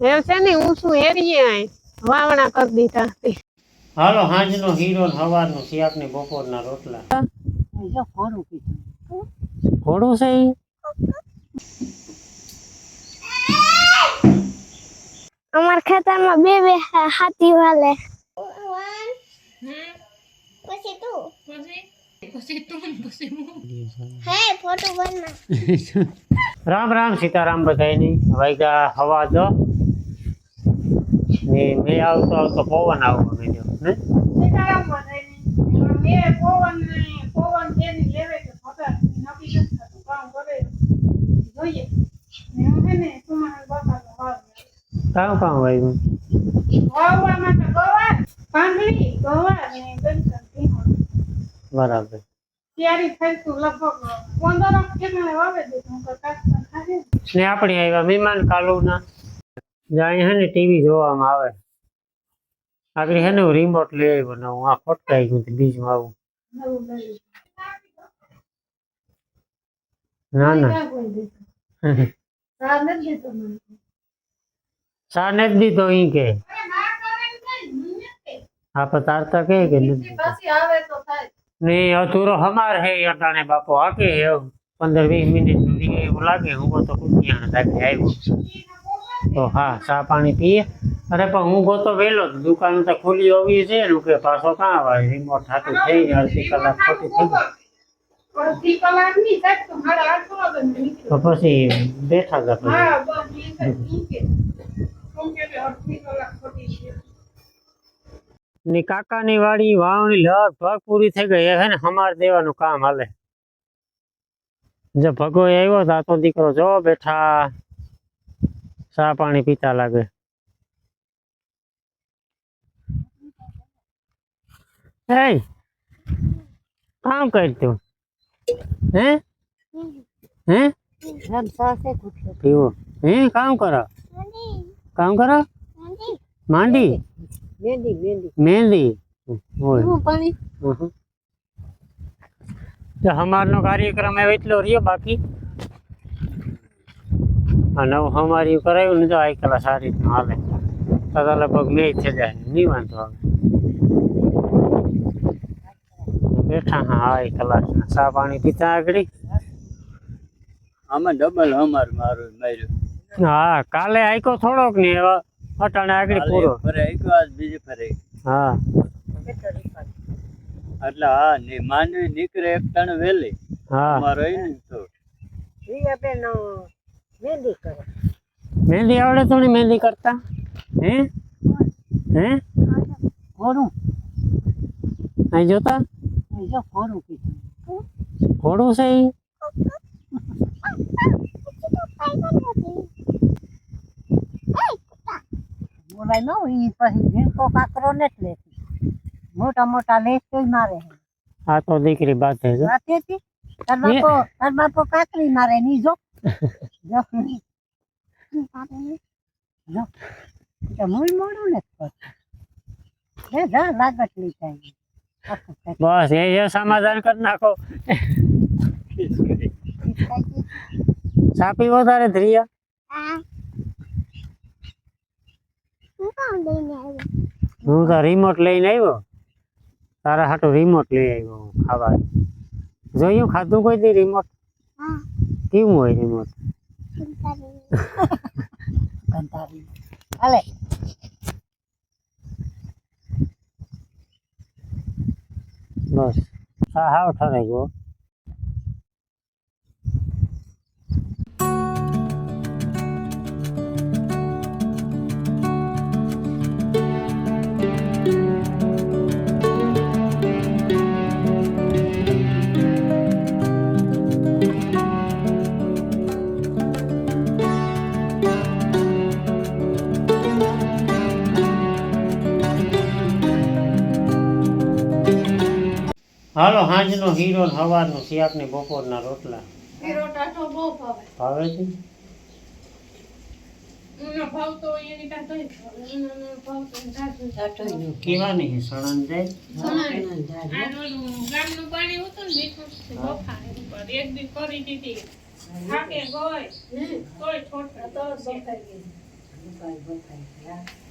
એમ છે ને હું શું હેરીએ આય? વાવણા કરી દીધા. હાલો હાંજનો હીરો ને હવારનો શિયાક ને બપોરના રોટલા. ઘોડું છે અમાર ખેતરમાં બે બે હા- હાથી વાલે. પછી તું. રામ રામ સીતારામ બધાયની. વાગ્યા હવા જો. ને મેં આવતો આવતો પવન આવવા માંડ્યો ને કામ કામ વાગ્યું બરાબર. ને આપણે આવ્યા મહેમાન કાલુના. જાય હે ને ટીવી જોવામાં આવે. આગળ હે ને હું રિમોટ લઈ આવ્યો ને હું આ ફટકાઈ ગયું હતું બીજું આવું. ના ના. ચા નથી દીધો ઈ કે. હા પણ તારતા કે કે નથી દીધો. ને અધૂરો હમાર હે અટાણે બાપો હાકે એવું પંદર વીસ મિનિટ સુધી એવું લાગે, હું તો કુતિયાણ દાખલે આવ્યો. તો હા, ચા પાણી પીએ. અરે પણ હું તો વહેલો દુકાન તો ખુલ્લી હોવી છે ને કે પાછો કાં આવે? રિમોટ હાથું થઈ અડધી કલાક ખોટી થઈ ગઈ. તો પછી બેઠા હતા ની કાકાની વાડી વાવણી લગભગ પૂરી થઈ ગઈ. હે ને હમાર દેવાનું કામ હાલે. જો ભગો આવ્યો તો આ તો દીકરો જો બેઠા. ચા પાણી પીતા લાગે. હે કામ કરતું? હે? હે? પીવો. હે કામ કરો? કામ કરો? માંડી? મહેંદી હોય હમ. તો હમારનો કાર્યક્રમ એવો એટલો રહ્યો બાકી. અને અમારી હમારી કરાવ્યું ને તો આ કલા સારી રીતના હાલે. તો લગભગ મેં થઈ જાય. નહીં વાંધો આવે. બેઠા હા આ કલાક ચા પાણી પીતા આગળ. આમાં ડબલ અમારું મારું માર્યું. હા કાલે આયકો થોડોક ને હવે અટાણે આગળ પૂરો. ફરે એક વાર બીજી ફરે. હા. એટલે હા ને માનવી નીકળે એક ટણ વેલી. હા. મારો એ ને તો. મહેંદી આવડે થોડી મહેંદી કરતા? હે? હે? અહીં જોતા? ઘોડું છે ઈ બોલાય ન હોય ઈ પછી ઝીણકો કાકરો નથી લેતી મોટા મોટા લેસ તોય મારે છે. આ તો દીકરી બાતે છે. વાત હતી તાર બાપો તાર બાપો કાકરી મારે ની જો. જો. જો. તો મૂળ મોડું ને હે જા લાગત લઈ જાય. આખું કાંઈક બસ એ એ સમાધાન કરી નાખો. સાપી વધારે ધ્રિયા આ હું હું તો રિમોટ લઈને આવ્યો. તારા હાટું રિમોટ લઈ આવ્યો હું ખાવા. જોયું ખાધું કોઈ દી રિમોટ કેવું હોય રિમોટ હાલે. બસ. હા હાવ ઠરાઈ ગયો હાલો હાંજનો હીરો સવારનો હવારનો શિયાક ને બપોરના રોટલા. હીરો છે બહુ નહીં ભાવે છે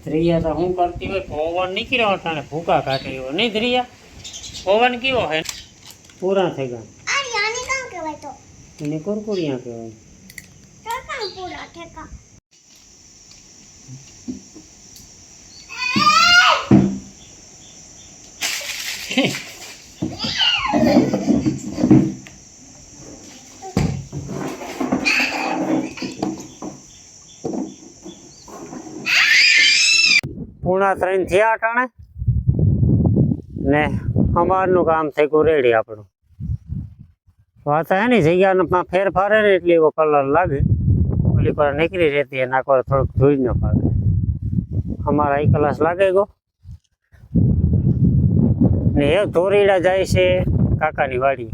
ધ્રિયા તો હું કરતી હોય પવન નીકળ્યો હતા ભૂકા કાઢે નહીં ધ્રિયા? પવન કેવો હે? પૂરા થઈ ગયા આ યાની કામ કહેવાય તો. એને કુરકુરિયા કહેવાય. ટકા પૂરા ઠેકા પૂણા ત્રણ થયા અટાણે. ને અમારનું કામ થઈ ગયું રેડી આપણું. વાત હે ને જગ્યામાં ફેરફાર ને એટલે એવો કલર લાગે. ઓલી પર નીકળી રહેતી એના પર થોડુંક ધોઈ ન પાકે અમારા એક કલાસ લાગે ગો ને એ ધોરીડા જાય છે કાકાની વાડી.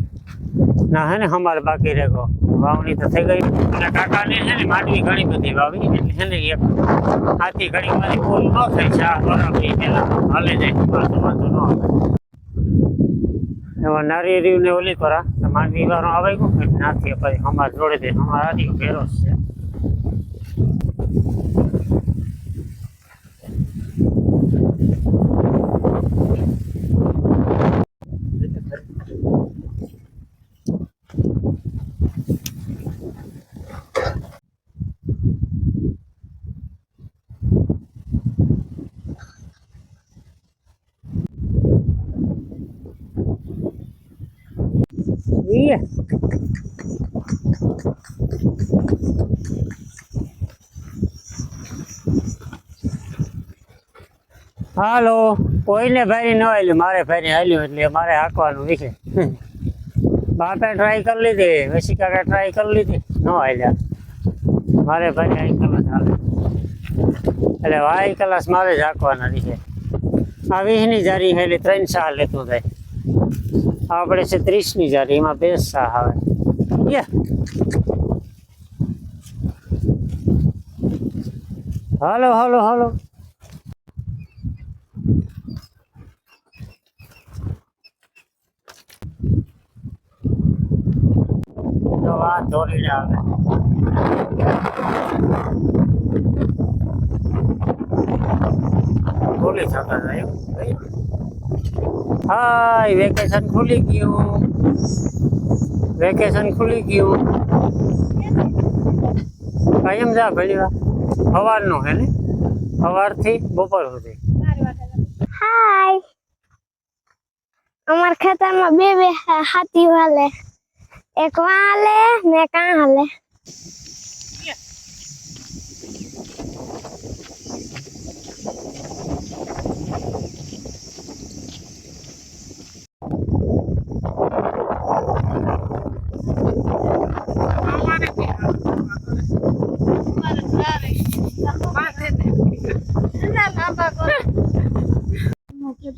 ના હે ને અમારે બાકી રહે ગો વાવણી તો થઈ ગઈ. અને કાકાને છે ને માંડવી ઘણી બધી વાવી. એટલે છે ને એક આથી ઘણી બધી ફૂલ ન થાય. આ બરાબર પહેલાં હાલે જાય. વાંધો ન આવે. એમાં રીવ ને ઓલી તો માંડવી વાળો આવે ગયો નાથી પછી અમાર જોડે અમારા આદિ ભેરો છે. ઈએ હાલો કોઈને ભાઈ ન આવેલું મારે ભાઈ હાલ્યું એટલે મારે હાંકવાનું વિશે બાપે ટ્રાય કરી લીધી વસી કાકા ટ્રાય કરી લીધી ન હાલ્યા મારે આઈ કલાસ હાલે એટલે વાય કલાસ મારે જ હાંકવાના છે. આ વીસની જારી હેલી એટલે ત્રણ સાલ લેતું થાય આપણે છે ત્રીસની જારી એમાં સાહ આવે હાલો હાલો હાલો. તો આ આવે ખુલી થતા જાય હાય, વેકેશન ખુલી ગયું. વેકેશન ખુલી ગયું. કાયમ જા ઘણી વાર. સવારનું હે ને? સવારથી બપોર સુધી. હાય. અમાર ખેતરમાં બે બે હાથી વાલે. એક વાલે ને કાં હાલે.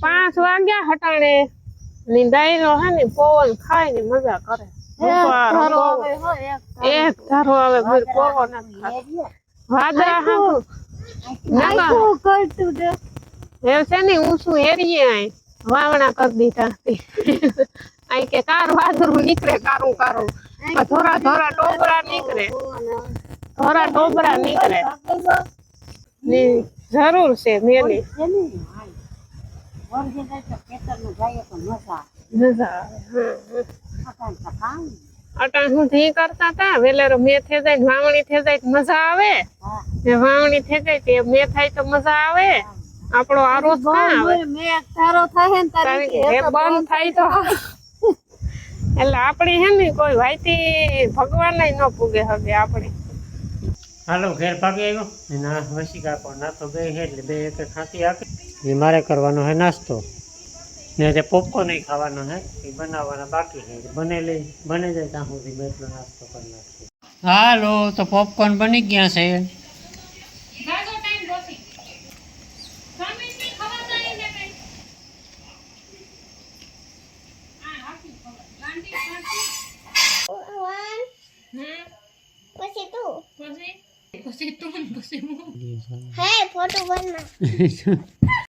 પાંચ વાગ્યા હટાણે. નિંદાઈ હે ને પવન ખાય ને મજા કરે. એક ધારો આવે પવન વાદળા હાંકું. નકર છે ને ઊંચું એરીએ આય? વાવણા કરી દીધા આઈ કે કાર વાદળું નીકળે કારું કારું. ધોરા ધોરા ટોપરા નીકળે. ધોરા ટોપરા નીકળે. જરૂર છે મેલી. મજા આવે હા. અટાણ સુધી ઈ કરતા હતા વેલેરો મેં થઈ જાય વાવણી થઈ જાય મજા આવે ને વાવણી થઈ જાય તે મેં થાય તો મજા આવે આપણો આરોસ ક્યાં આવે કારણ કે એ બંધ થાય તો એટલે આપણી હે ને કોઈ વાયતી ભગવાન ન પૂગે હવે આપણે હાલો ઘેર ભાગી આવ્યો ના વસી કાકો ના તો ગઈ એટલે બે એક ખાતી આપી એ મારે કરવાનો છે નાસ્તો. ને જે પોપકોર્ન નહીં ખાવાનો છે એ બનાવવાના બાકી છે બને લઈ બને જાય ત્યાં સુધી મેં એટલો નાસ્તો કરી નાખીએ. હાલો તો પોપકોર્ન બની ગયા છે. પછી. તું? હે. ફોટો બના